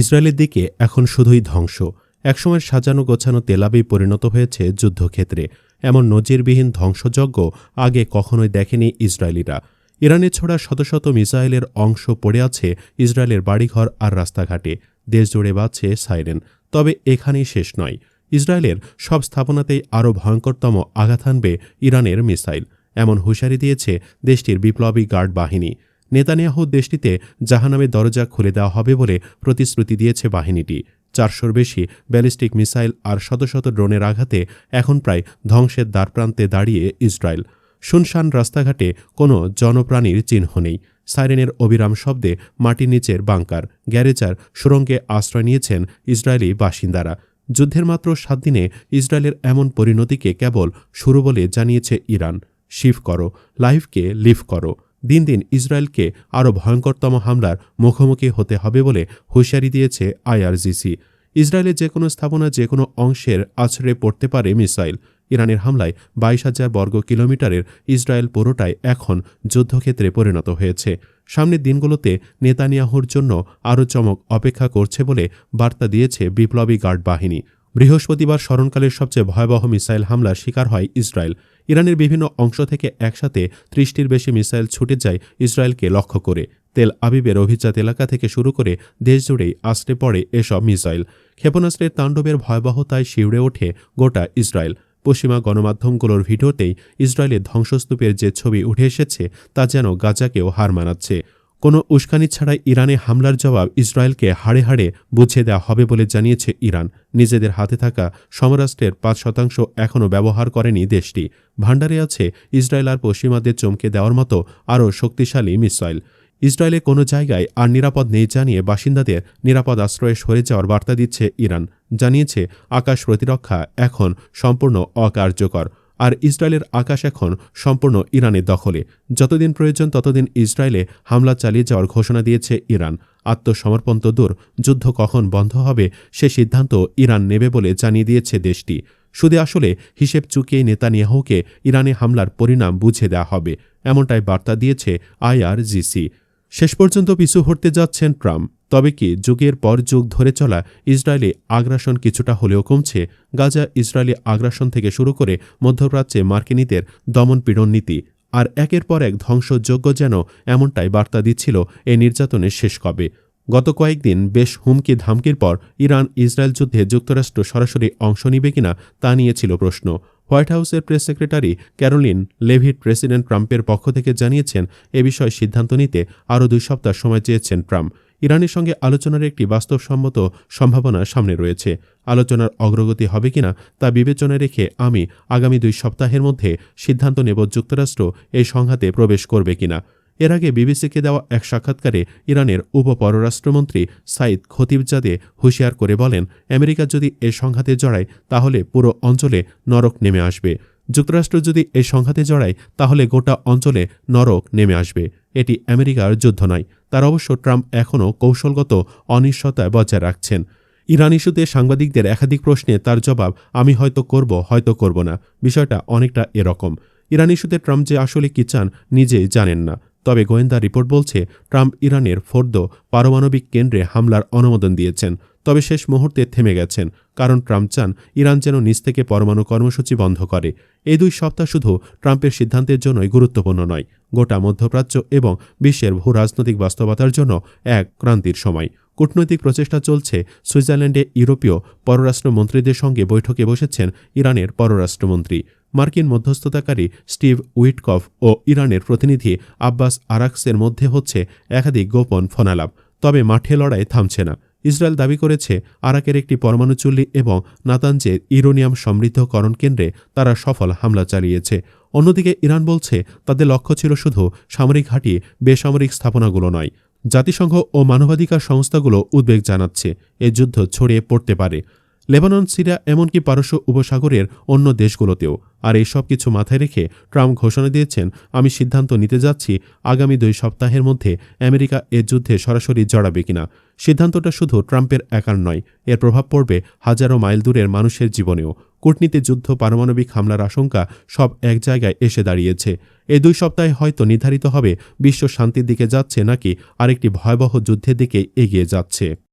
ইসরায়েলের দিকে এখন শুধুই ধ্বংস। একসময় সাজানো গোছানো তেলাবি পরিণত হয়েছে যুদ্ধক্ষেত্রে। এমন নজিরবিহীন ধ্বংসযজ্ঞ আগে কখনোই দেখেনি ইসরায়েলিরা। ইরানে ছোড়া শত শত মিসাইলের অংশ পড়ে আছে ইসরায়েলের বাড়িঘর আর রাস্তাঘাটে। দেশ জুড়ে সাইরেন। তবে এখানেই শেষ নয়। ইসরায়েলের সব স্থাপনাতেই আরও ভয়ঙ্করতম আঘাত হানবে ইরানের মিসাইল। এমন হুঁশিয়ারি দিয়েছে দেশটির বিপ্লবী গার্ড বাহিনী। নেতানিয়াহু দেশটিতে জাহানামের দরজা খুলে দেওয়া হবে বলে প্রতিশ্রুতি দিয়েছে বাহিনীটি। চারশোর বেশি ব্যালিস্টিক মিসাইল আর শত শত ড্রোনের আঘাতে এখন প্রায় ধ্বংসের দ্বারপ্রান্তে দাঁড়িয়ে ইসরায়েল। শুনশান রাস্তাঘাটে কোনো জনপ্রাণীর চিহ্ন নেই। সাইরেনের অবিরাম শব্দে মাটির নিচের বাংকার, গ্যারেজার সুরঙ্গে আশ্রয় নিয়েছেন ইসরায়েলি বাসিন্দারা। যুদ্ধের মাত্র সাত দিনে ইসরায়েলের এমন পরিণতিকে কেবল শুরু বলে জানিয়েছে ইরান। শিফ করো লাইভকে লিভ করো। দিন দিন ইসরায়েলকে আরও ভয়ঙ্করতম হামলার মুখোমুখি হতে হবে বলে হুঁশিয়ারি দিয়েছে আইআরজিসি। ইসরায়েলের যে কোনো স্থাপনা যে কোনো অংশের আছড়ে পড়তে পারে মিসাইল। ইরানের হামলায় বাইশ হাজার বর্গ কিলোমিটারের ইসরায়েল পুরোটাই এখন যুদ্ধক্ষেত্রে পরিণত হয়েছে। সামনের দিনগুলোতে নেতানিয়াহুর জন্য আরও চমক অপেক্ষা করছে বলে বার্তা দিয়েছে বিপ্লবী গার্ড বাহিনী। বৃহস্পতিবার স্মরণকালের সবচেয়ে ভয়াবহ মিসাইল হামলার শিকার হয় ইসরায়েল। ইরানের বিভিন্ন অংশ থেকে একসাথে ত্রিশটির বেশি মিসাইল ছুটে যায় ইসরায়েলকে লক্ষ্য করে। তেল আবিবের অভিজাত এলাকা থেকে শুরু করে দেশজুড়েই আশ্রে পড়ে এসব মিসাইল। ক্ষেপণাস্ত্রের তাণ্ডবের ভয়াবহতায় শিউড়ে ওঠে গোটা ইসরায়েল। পশ্চিমা গণমাধ্যমগুলোর ভিডিওতেই ইসরায়েলের ধ্বংসস্তূপের যে ছবি উঠে এসেছে তা যেন গাজাকেও হার মানাচ্ছে। কোনো উস্কানি ছাড়াই ইরানে হামলার জবাব ইসরায়েলকে হাড়ে হাড়ে বুঝিয়ে দেওয়া হবে বলে জানিয়েছে ইরান। নিজেদের হাতে থাকা সমরাষ্ট্রের পাঁচ শতাংশ এখনও ব্যবহার করেনি দেশটি। ভাণ্ডারে আছে ইসরায়েল আর পশ্চিমাদের চমকে দেওয়ার মতো আরও শক্তিশালী মিসাইল। ইসরায়েলে কোনো জায়গায় আর নিরাপদ নেই জানিয়ে বাসিন্দাদের নিরাপদ আশ্রয়ে সরে যাওয়ার বার্তা দিচ্ছে ইরান। জানিয়েছে, আকাশ প্রতিরক্ষা এখন সম্পূর্ণ অকার্যকর। আর ইসরায়েলের আকাশ এখন সম্পূর্ণ ইরানের দখলে। যতদিন প্রয়োজন, ততদিন ইসরায়েলে হামলা চালিয়ে যাওয়ার ঘোষণা দিয়েছে ইরান। আত্মসমর্পণ তো দূর, যুদ্ধ কখন বন্ধ হবে সে সিদ্ধান্ত ইরান নেবে বলে জানিয়ে দিয়েছে দেশটি। শুধু আসলে হিসেব চুকিয়ে নেতানিয়াহুকে ইরানে হামলার পরিণাম বুঝে দেওয়া হবে, এমনটাই বার্তা দিয়েছে আইআরজিসি। শেষ পর্যন্ত পিছু হটতে যাচ্ছেন ট্রাম্প। তবে কি যুগের পর যুগ ধরে চলা ইসরায়েলি আগ্রাসন কিছুটা হলেও কমছে, গাজা ইসরায়েলি আগ্রাসন থেকে শুরু করে মধ্যপ্রাচ্যে মার্কিনীদের দমনপীড়ন নীতি আর একের পর এক ধ্বংসযোগ্য যেন এমনটাই বার্তা দিচ্ছিল এই নির্যাতনের শেষ কবে। গত কয়েকদিন বেশ হুমকি ধামকির পর ইরান ইসরায়েল যুদ্ধে যুক্তরাষ্ট্র সরাসরি অংশ নিবে কিনা তা নিয়েছিল প্রশ্ন। হোয়াইট হাউসের press secretary Karoline Leavitt president ট্রাম্পের পক্ষ থেকে জানিয়েছেন, এ বিষয়ে সিদ্ধান্ত নিতে আরও দুই সপ্তাহ সময় চেয়েছেন ট্রাম্প। ইরানের সঙ্গে আলোচনার একটি বাস্তবসম্মত সম্ভাবনা সামনে রয়েছে। আলোচনার অগ্রগতি হবে কিনা তা বিবেচনায় রেখে আমি আগামী দুই সপ্তাহের মধ্যে সিদ্ধান্ত নেব যুক্তরাষ্ট্র এই সংঘাতে প্রবেশ করবে কিনা। এর আগে বিবিসিকে দেওয়া এক সাক্ষাৎকারে ইরানের উপ পররাষ্ট্রমন্ত্রী সাইদ খতিবজাদে হুঁশিয়ার করে বলেন, আমেরিকা যদি এ সংঘাতে জড়ায়, তাহলে পুরো অঞ্চলে নরক নেমে আসবে। যুক্তরাষ্ট্র যদি এই সংঘাতে জড়ায়, তাহলে গোটা অঞ্চলে নরক নেমে আসবে। এটি আমেরিকার যুদ্ধ নয়। তার অবশ্য ট্রাম্প এখনও কৌশলগত অনিশ্চয়তায় বজায় রাখছেন। ইরান ইস্যুতে সাংবাদিকদের একাধিক প্রশ্নে তার জবাব, আমি হয়তো করব হয়তো করব না। বিষয়টা অনেকটা এরকম। ইরান ইস্যুতে ট্রাম্প যে আসলে কি চান, নিজেই জানেন না। তবে গোয়েন্দা রিপোর্ট বলছে, ট্রাম্প ইরানের ফোর্দ পারমাণবিক কেন্দ্রে হামলার অনুমোদন দিয়েছেন। তবে শেষ মুহূর্তে থেমে গেছেন, কারণ ট্রাম্প চান ইরান যেন নিজ থেকে পরমাণু কর্মসূচি বন্ধ করে। এই দুই সপ্তাহ শুধু ট্রাম্পের সিদ্ধান্তের জন্যই গুরুত্বপূর্ণ নয়, গোটা মধ্যপ্রাচ্য এবং বিশ্বের ভূ রাজনৈতিক বাস্তবতার জন্য এক ক্রান্তির সময়। কূটনৈতিক প্রচেষ্টা চলছে, সুইজারল্যান্ডে ইউরোপীয় পররাষ্ট্রমন্ত্রীদের সঙ্গে বৈঠকে বসেছেন ইরানের পররাষ্ট্রমন্ত্রী। মার্কিন মধ্যস্থতাকারী স্টিভ উইটকফ ও ইরানের প্রতিনিধি আব্বাস আরাক্সের মধ্যে হচ্ছে একাধিক গোপন ফনালাপ, তবে মাঠে লড়াই থামছে না। ইসরায়েল দাবি করেছে, আরাকের একটি পরমাণু চুল্লি এবং নাতাঞ্জের ইউরোনিয়াম সমৃদ্ধকরণ কেন্দ্রে তারা সফল হামলা চালিয়েছে। অন্যদিকে ইরান বলছে, তাদের লক্ষ্য ছিল শুধু সামরিক ঘাঁটি, বেসামরিক স্থাপনাগুলো নয়। জাতিসংঘ ও মানবাধিকার সংস্থাগুলো উদ্বেগ জানাচ্ছে, এ যুদ্ধ ছড়িয়ে পড়তে পারে। লেবানন, সিরিয়া এমনকি পারস্য উপসাগরের অন্য দেশগুলোতেও। আর এই সব কিছু মাথায় রেখে ট্রাম্প ঘোষণা দিয়েছেন, আমি সিদ্ধান্ত নিতে যাচ্ছি আগামী দুই সপ্তাহের মধ্যে আমেরিকা এ যুদ্ধে সরাসরি জড়াবে কিনা। সিদ্ধান্তটা শুধু ট্রাম্পের একার নয়, এর প্রভাব পড়বে হাজারো মাইল দূরের মানুষের জীবনেও। কূটনীতি যুদ্ধ, পারমাণবিক হামলার আশঙ্কা সব এক জায়গায় এসে দাঁড়িয়েছে। এই দুই সপ্তাহে হয়তো নির্ধারিত হবে বিশ্ব শান্তির দিকে যাচ্ছে নাকি আরেকটি ভয়াবহ যুদ্ধের দিকে এগিয়ে যাচ্ছে।